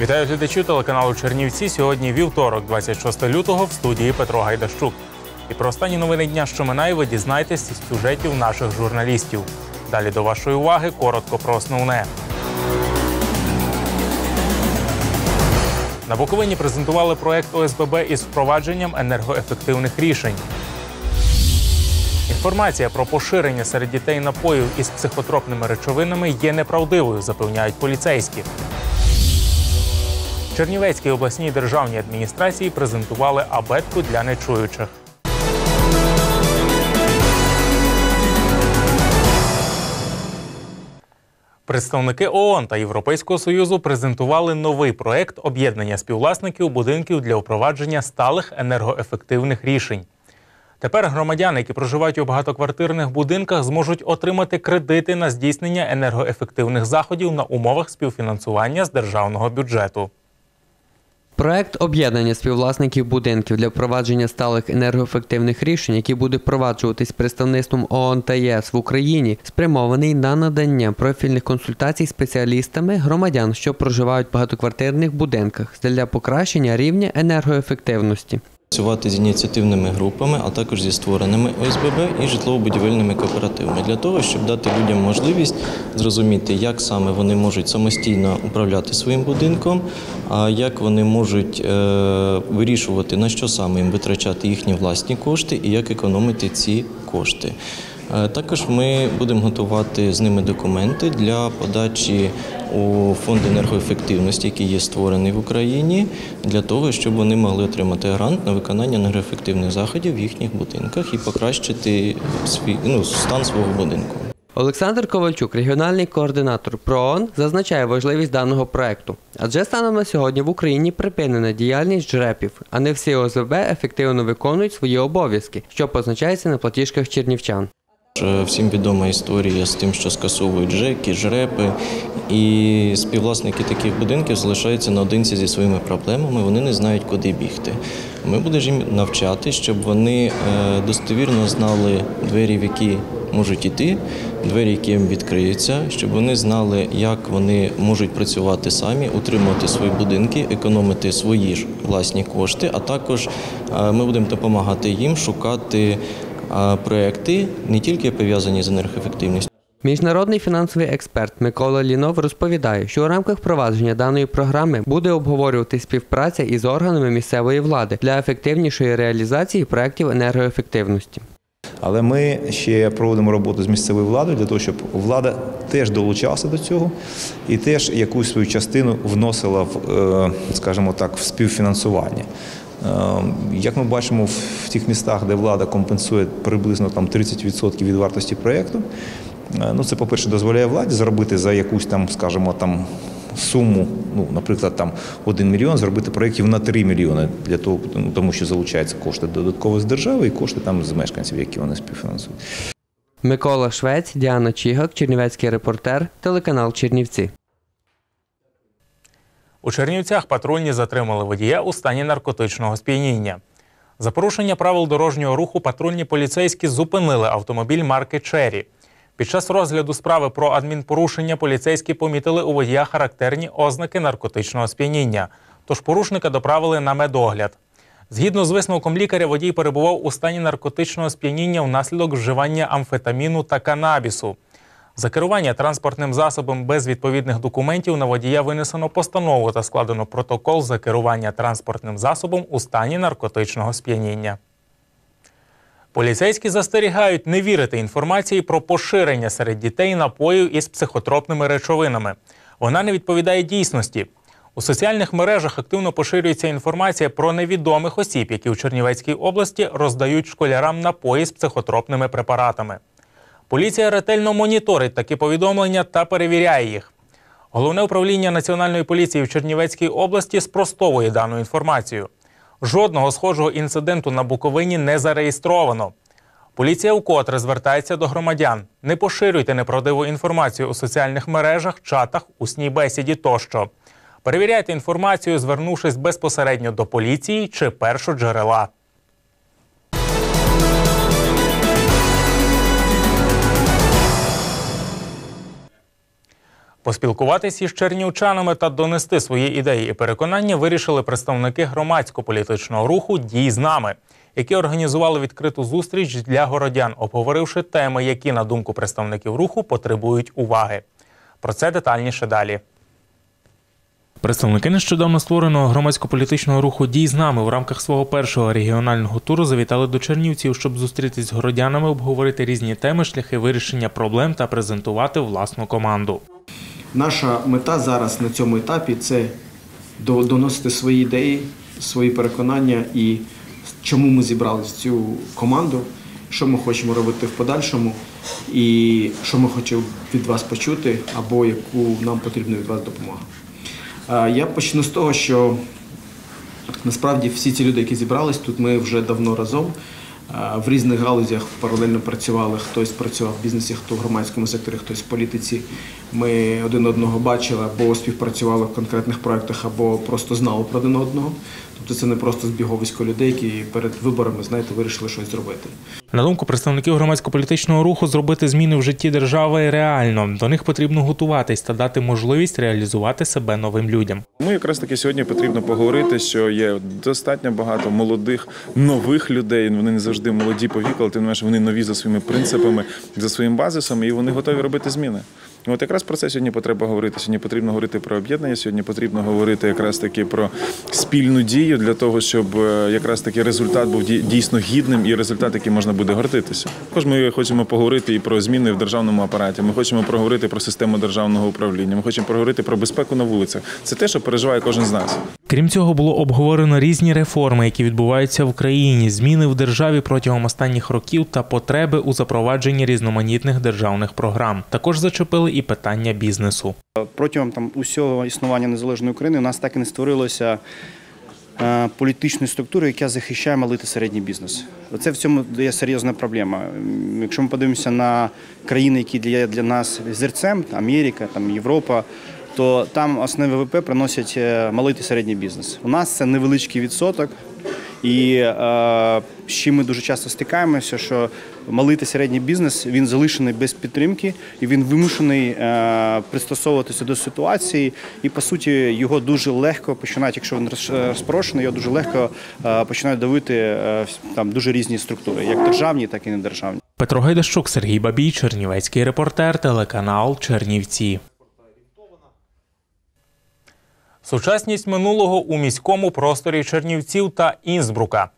Вітаю глядачів телеканалу Чернівці. Сьогодні вівторок, 26 лютого, в студії Петро Гайдащук. І про останні новини дня, що минає, ви дізнаєтесь із сюжетів наших журналістів. Далі до вашої уваги коротко про основне. На Буковині презентували проект ОСББ із впровадженням енергоефективних рішень. Інформація про поширення серед дітей напоїв із психотропними речовинами є неправдивою, запевняють поліцейські. Чернівецькій обласній державній адміністрації презентували абетку для нечуючих. Представники ООН та Європейського союзу презентували новий проект об'єднання співвласників будинків для впровадження сталих енергоефективних рішень. Тепер громадяни, які проживають у багатоквартирних будинках, зможуть отримати кредити на здійснення енергоефективних заходів на умовах співфінансування з державного бюджету. Проект об'єднання співвласників будинків для впровадження сталих енергоефективних рішень, який буде впроваджуватись представництвом ООН та ЄС в Україні, спрямований на надання профільних консультацій спеціалістами громадян, що проживають в багатоквартирних будинках для покращення рівня енергоефективності. Працювати з ініціативними групами, а також зі створеними ОСББ і житлово-будівельними кооперативами для того, щоб дати людям можливість зрозуміти, як саме вони можуть самостійно управляти своїм будинком, а як вони можуть е, вирішувати на що саме їм витрачати їхні власні кошти і як економити ці кошти. Е, Також ми будемо готувати з ними документи для подачі у фонд енергоефективності, який є створений в Україні, для того, щоб вони могли отримати грант на виконання енергоефективних заходів в їхніх будинках і покращити свій ну, стан свого будинку. Олександр Ковальчук, регіональний координатор ПРООН, зазначає важливість даного проекту. Адже станом на сьогодні в Україні припинена діяльність жрепів, а не всі ОСББ ефективно виконують свої обов'язки, що позначається на платіжках чернівчан. Е, Всім відома історія з тим, що скасовують ЖЕКи, жрепи, і співвласники таких будинків залишаються наодинці зі своїми проблемами. Вони не знають, куди бігти. Ми будемо їм навчати, щоб вони е, достовірно знали двері, в які можуть іти, двері, які їм відкриються, щоб вони знали, як вони можуть працювати самі, утримувати свої будинки, економити свої ж власні кошти. А також е, ми будемо допомагати їм шукати проекти не тільки пов'язані з енергоефективністю. Міжнародний фінансовий експерт Микола Лінов розповідає, що у рамках впровадження даної програми буде обговорювати співпраця із органами місцевої влади для ефективнішої реалізації проєктів енергоефективності. Але ми ще проводимо роботу з місцевою владою для того, щоб влада теж долучалася до цього і теж якусь свою частину вносила в, е, скажімо так, в співфінансування. Е, Як ми бачимо в тих містах, де влада компенсує приблизно там 30% від вартості проєкту, е, ну це, по-перше, дозволяє владі зробити за якусь там, скажімо, там суму, ну, наприклад, там 1 мільйон, зробити проєктів на 3 мільйони для того, тому що залучаються кошти додатково з держави і кошти там з мешканців, які вони співфінансують. Микола Швець, Діана Чігак, Чернівецький репортер, телеканал Чернівці. У Чернівцях патрульні затримали водія у стані наркотичного сп'яніння. За порушення правил дорожнього руху патрульні поліцейські зупинили автомобіль марки Чері. Під час розгляду справи про адмінпорушення поліцейські помітили у водія характерні ознаки наркотичного сп'яніння. Тож порушника доправили на медогляд. Згідно з висновком лікаря, водій перебував у стані наркотичного сп'яніння внаслідок вживання амфетаміну та канабісу. За керування транспортним засобом без відповідних документів на водія винесено постанову та складено протокол за керування транспортним засобом у стані наркотичного сп'яніння. Поліцейські застерігають не вірити інформації про поширення серед дітей напоїв із психотропними речовинами. Вона не відповідає дійсності. У соціальних мережах активно поширюється інформація про невідомих осіб, які у Чернівецькій області роздають школярам напої з психотропними препаратами. Поліція ретельно моніторить такі повідомлення та перевіряє їх. Головне управління Національної поліції в Чернівецькій області спростовує дану інформацію. Жодного схожого інциденту на Буковині не зареєстровано. Поліція вкотре звертається до громадян. Не поширюйте неправдиву інформацію у соціальних мережах, чатах, усній бесіді тощо. Перевіряйте інформацію, звернувшись безпосередньо до поліції чи першоджерела. Поспілкуватися із чернівчанами та донести свої ідеї і переконання вирішили представники громадсько-політичного руху Дій з нами, які організували відкриту зустріч для городян, обговоривши теми, які, на думку представників руху, потребують уваги. Про це детальніше далі. Представники нещодавно створеного громадсько-політичного руху Дій з нами в рамках свого першого регіонального туру завітали до Чернівців, щоб зустрітись з городянами, обговорити різні теми, шляхи вирішення проблем та презентувати власну команду. Наша мета зараз на цьому етапі це доносити свої ідеї, свої переконання і чому ми зібрали цю команду, що ми хочемо робити в подальшому, і що ми хочемо від вас почути, або яку нам потрібна від вас допомога. Я почну з того, що Насправді всі ці люди, які зібрались тут, ми вже давно разом. В різних галузях паралельно працювали. Хтось працював в бізнесі, хто в громадському секторі, хтось в політиці. Ми один одного бачили або співпрацювали в конкретних проєктах, або просто знали про один одного. Тобто це не просто збіговисько людей, які перед виборами, знаєте, вирішили щось зробити. На думку представників громадсько-політичного руху, зробити зміни в житті держави реально. До них потрібно готуватись та дати можливість реалізувати себе новим людям. Тому якраз таки сьогодні потрібно поговорити, що є достатньо багато молодих нових людей. Вони не завжди молоді по віку, але тим не менше вони нові за своїми принципами, за своїм базисом, і вони готові робити зміни. І от якраз про це сьогодні потреба говорити. Сьогодні потрібно говорити про об'єднання. Сьогодні потрібно говорити якраз таки про спільну дію для того, щоб е, якраз таки результат був дій- дійсно гідним і результат, який можна буде гордитися. Також ми хочемо поговорити і про зміни в державному апараті. Ми хочемо проговорити про систему державного управління. Ми хочемо проговорити про безпеку на вулицях. Це те, що переживає кожен з нас. Крім цього, було обговорено різні реформи, які відбуваються в країні, зміни в державі протягом останніх років та потреби у запровадженні різноманітних державних програм. Також зачепили і питання бізнесу. протягом там усього існування незалежної України у нас так і не створилося е, політичної структури, яка захищає малий та середній бізнес. Це в цьому є серйозна проблема. Якщо ми подивимося на країни, які для, для нас зірцем, Америка, там Європа. То там основне ВВП приносять е, малий та середній бізнес. У нас це невеличкий відсоток, і е, з чим ми дуже часто стикаємося, що малий та середній бізнес він залишений без підтримки, і він вимушений е, пристосовуватися до ситуації. І по суті його дуже легко починають, якщо він роз- розпорошений, його дуже легко е, починають давити е, там дуже різні структури, як державні, так і недержавні. Петро Гайдащук, Сергій Бабій, Чернівецький репортер, телеканал Чернівці. Сучасність минулого у міському просторі Чернівців та Інсбрука.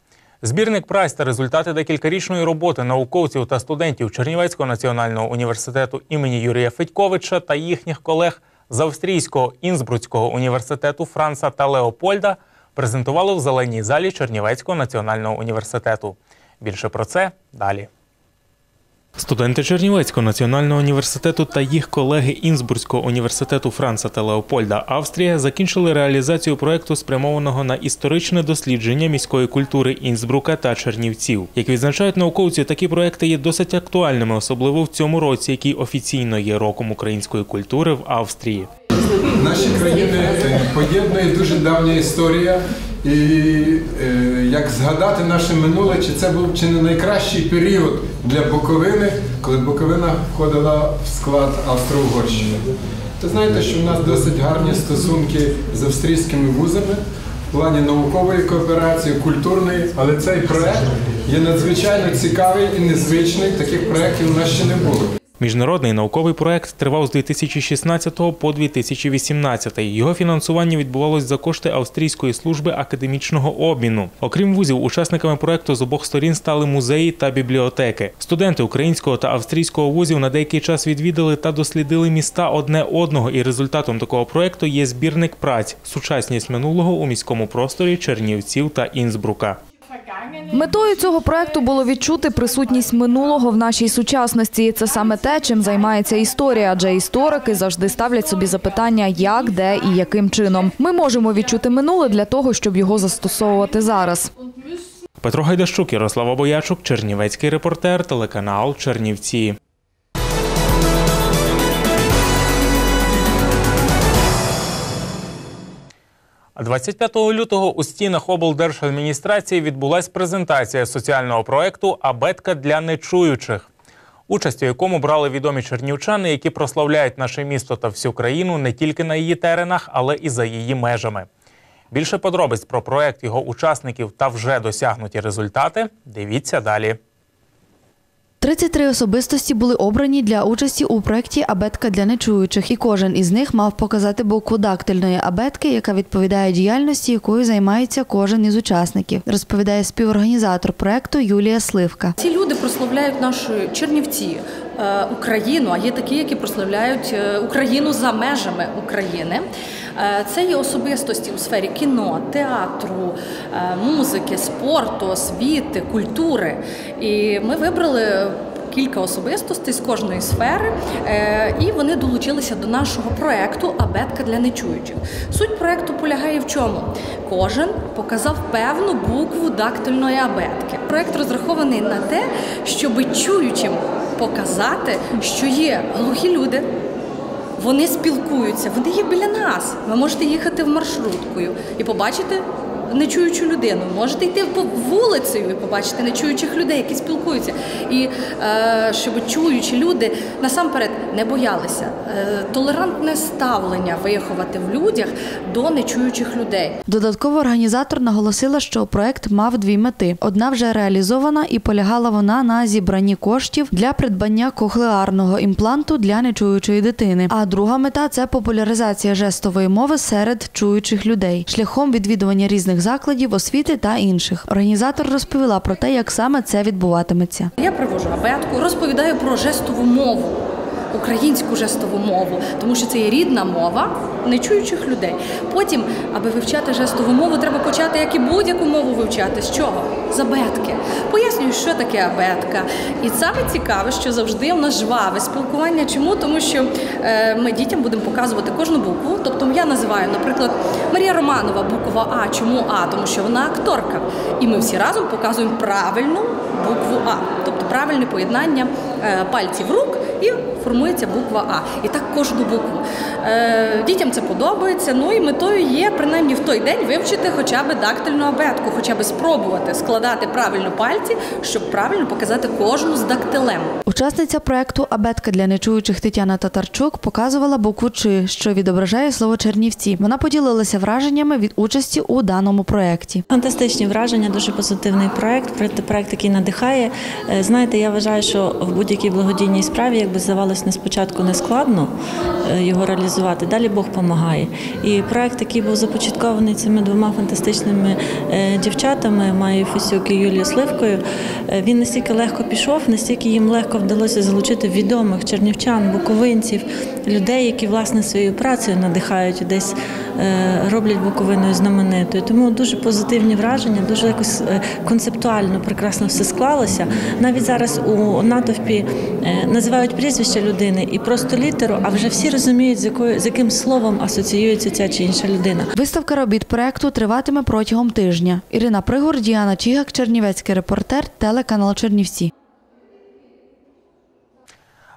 Збірник праць та результати декількарічної роботи науковців та студентів Чернівецького національного університету імені Юрія Федьковича та їхніх колег з Австрійського Інсбруцького університету Франца та Леопольда презентували в зеленій залі Чернівецького національного університету. Більше про це далі. Студенти Чернівецького національного університету та їх колеги Інсбурзького університету Франца та Леопольда Австрія закінчили реалізацію проекту, спрямованого на історичне дослідження міської культури Інсбрука та Чернівців. Як відзначають науковці, такі проекти є досить актуальними, особливо в цьому році, який офіційно є роком української культури в Австрії. Наші країни е, поєднує дуже давня історія. І е, як згадати наше минуле, чи це був чи не найкращий період для Буковини, коли Буковина входила в склад Австро-Угорщини. То знаєте, що в нас досить гарні стосунки з австрійськими вузами в плані наукової кооперації, культурної, але цей проект є надзвичайно цікавий і незвичний. Таких проєктів у нас ще не було. Міжнародний науковий проект тривав з 2016 по 2018. Його фінансування відбувалось за кошти Австрійської служби академічного обміну. Окрім вузів, учасниками проекту з обох сторін стали музеї та бібліотеки. Студенти українського та австрійського вузів на деякий час відвідали та дослідили міста одне одного. І результатом такого проекту є збірник праць Сучасність минулого у міському просторі Чернівців та Інсбрука. Метою цього проекту було відчути присутність минулого в нашій сучасності. Це саме те, чим займається історія, адже історики завжди ставлять собі запитання, як, де і яким чином. Ми можемо відчути минуле для того, щоб його застосовувати зараз. Петро Гайдащук, Ярослава Боячук, Чернівецький репортер, телеканал Чернівці. 25 лютого у стінах облдержадміністрації відбулася презентація соціального проекту Абетка для нечуючих, участь у якому брали відомі чернівчани, які прославляють наше місто та всю країну не тільки на її теренах, але і за її межами. Більше подробиць про проект його учасників та вже досягнуті результати. Дивіться далі. 33 особистості були обрані для участі у проєкті Абетка для нечуючих, і кожен із них мав показати букву дактильної абетки, яка відповідає діяльності, якою займається кожен із учасників, розповідає співорганізатор проєкту Юлія Сливка. Ці люди прославляють нашу Чернівці, е, Україну, а є такі, які прославляють е, Україну за межами України. Е, Це є особистості у сфері кіно, театру, е, музики, спорту, освіти, культури. І ми вибрали кілька особистостей з кожної сфери, е, і вони долучилися до нашого проекту Абетка для нечуючих. Суть проекту полягає в чому? Кожен показав певну букву дактильної абетки. Проект розрахований на те, щоб чуючим показати, що є глухі люди. Вони спілкуються, вони є біля нас. Ви можете їхати в маршруткою і побачити нечуючу людину. Можете йти вулицею і побачити нечуючих людей, які спілкуються. І е, щоб чуючі люди насамперед не боялися. Е, толерантне ставлення виховати в людях до нечуючих людей. Додатково організатор наголосила, що проект мав дві мети. Одна вже реалізована і полягала вона на зібранні коштів для придбання кохлеарного імпланту для нечуючої дитини. А друга мета це популяризація жестової мови серед чуючих людей шляхом відвідування різних закладів, освіти та інших. Організатор розповіла про те, як саме це відбуватиметься. Я привожу абетку, розповідаю про жестову мову. Українську жестову мову, тому що це є рідна мова нечуючих людей. Потім, аби вивчати жестову мову, треба почати, як і будь-яку мову вивчати. З чого? З абетки. Пояснюю, що таке абетка. І саме цікаве, що завжди у нас жваве спілкування. Чому? Тому що е, ми дітям будемо показувати кожну букву. Тобто я називаю, наприклад, Марія Романова, буква А. Чому А? Тому що вона акторка. І ми всі разом показуємо правильну букву А, тобто правильне поєднання е, пальців рук і формується буква А. І так кожну букву. Е, дітям це подобається. Ну і метою є принаймні в той день вивчити хоча б дактильну абетку, хоча б спробувати складати правильно пальці, щоб правильно показати кожну з дактилем. Учасниця проекту Абетка для нечуючих Тетяна Татарчук показувала букву Чи, що відображає слово Чернівці. Вона поділилася враженнями від участі у даному проєкті. Фантастичні враження, дуже позитивний проект. проект- Проект, який надихає. Е, Знаєте, я вважаю, що в будь-якій благодійній справі, якби здавалось не спочатку не складно е, його реалізувати, далі Бог допомагає. І проект, який був започаткований цими двома фантастичними е, дівчатами, Майєю Фесюк і Юлією Сливкою, е, він настільки легко пішов, настільки їм легко вдалося залучити відомих чернівчан, буковинців, людей, які власне своєю працею надихають десь роблять Буковиною знаменитою. Тому дуже позитивні враження, дуже якось е, концептуально прекрасно все склалося. Навіть зараз у натовпі е, називають прізвище людини і просто літеру, а вже всі розуміють, з якою з яким словом асоціюється ця чи інша людина. Виставка робіт проекту триватиме протягом тижня. Ірина Пригор, Діана Чігак, Чернівецький репортер, телеканал Чернівці.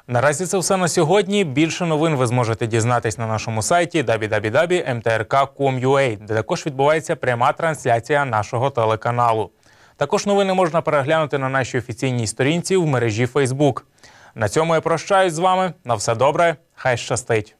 Наразі це все на сьогодні. Більше новин ви зможете дізнатись на нашому сайті www.mtrk.com.ua, де також відбувається пряма трансляція нашого телеканалу. Також новини можна переглянути на нашій офіційній сторінці в мережі Facebook. На цьому я прощаюсь з вами. На все добре, хай щастить.